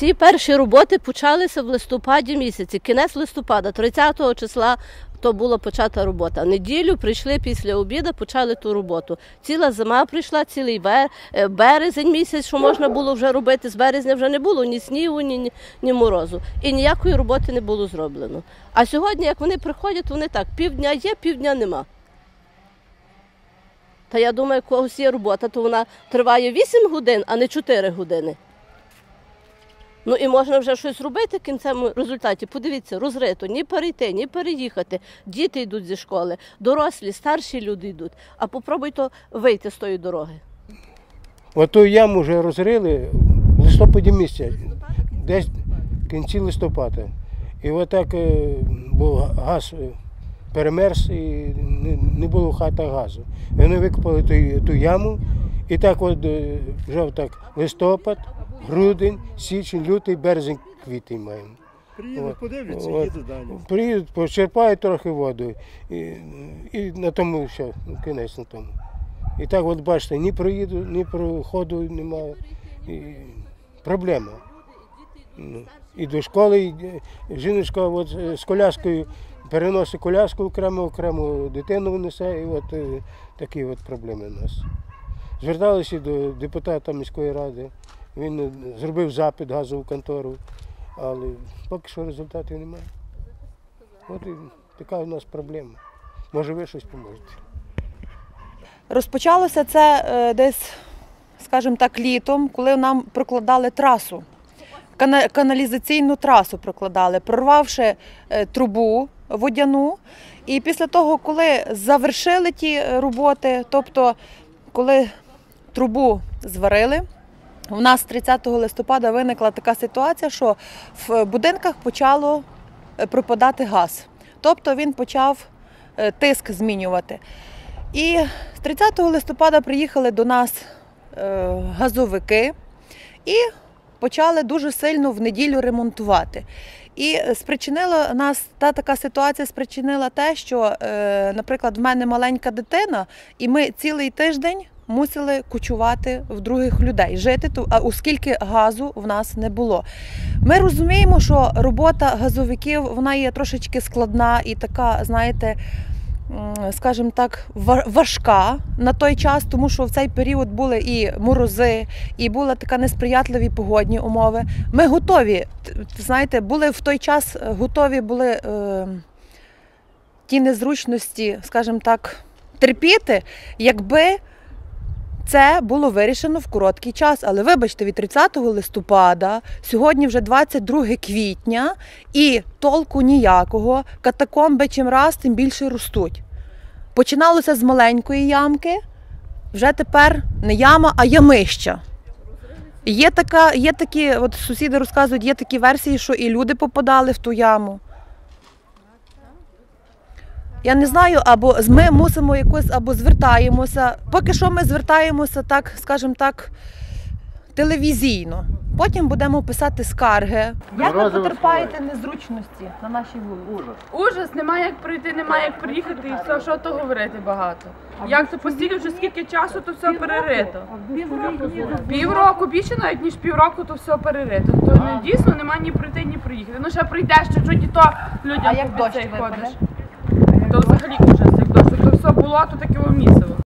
Ці перші роботи почалися в листопаді місяці, кінець листопада, 30 числа. То була почата робота. Неділю прийшли після обіду, почали ту роботу. Ціла зима прийшла, цілий е, березень місяць, що можна було вже робити. З березня вже не було ні снігу, ні, ні, морозу. І ніякої роботи не було зроблено. А сьогодні, як вони приходять, вони так: півдня є, півдня нема. Та я думаю, у когось є робота, то вона триває 8 годин, а не 4 години. Ну і можна вже щось робити в кінцевому результаті. Подивіться, розрито, ні перейти, ні переїхати. Діти йдуть зі школи, дорослі, старші люди йдуть. А попробуйте вийти з тої дороги. Оту яму вже розрили в листопаді місяці, десь в кінці листопада. І отак е, був газ е, перемерз і не було в хатах газу. Вони викопали ту, ту яму, і так от е, вже так листопад, грудень, січень, лютий, березень, квітень маємо. Приїдуть, подивляться, От. їдуть далі. Приїдуть, почерпають трохи воду, і, і на тому все, кінець на тому. І так от бачите, ні проїду, ні проходу немає. І проблема. Ну, І до школи і, жіночка от, е, з коляскою переносить коляску окремо, окремо дитину несе, і от е, такі от проблеми у нас. Зверталися до депутата міської ради, він зробив запит газову контору, але поки що результатів немає. От і така у нас проблема. Може ви щось поможете. Розпочалося це е, десь, скажімо так, літом, коли нам прокладали трасу. Каналізаційну трасу прокладали, прорвавши е, трубу водяну. І після того, коли завершили ті е, роботи, тобто коли трубу зварили, у нас 30 листопада виникла така ситуація, що в будинках почало е, пропадати газ. Тобто він почав е, тиск змінювати. І з 30 листопада приїхали до нас е, газовики і почали дуже сильно в неділю ремонтувати. І спричинила нас та така ситуація спричинила те, що, наприклад, в мене маленька дитина, і ми цілий тиждень мусили кочувати в других людей, жити тут, а оскільки газу в нас не було. Ми розуміємо, що робота газовиків вона є трошечки складна і така, знаєте, скажімо так, важка на той час, тому що в цей період були і морози, і були така несприятливі погодні умови. Ми готові, знаєте, були в той час е, готові були е, ті незручності, скажімо так, терпіти, якби це було вирішено в короткий час. Але вибачте, від 30 листопада, сьогодні вже 22 квітня, і толку ніякого. Катакомби чим раз, тим більше ростуть. Починалося з маленької ямки, вже тепер не яма, а ямища. Є, така, є такі, от сусіди розказують, є такі версії, що і люди попадали в ту яму. Я не знаю, або з- ми мусимо якось або звертаємося. Поки що ми звертаємося, так, скажімо так, телевізійно. Потім будемо писати скарги. Як ви потерпаєте незручності на нашій вулиці? Ужас, немає як прийти, немає як приїхати і все, що то говорити багато. Як то постійно вже скільки часу, то все перерито. Півроку, більше навіть ніж півроку, то все перерито. То не дійсно немає ні прийти, ні приїхати. Ну ще прийдеш чуть-чуть і то людям А як дощ випаде? ходиш. То взагалі ужас, як дощ. То все було, то таке місце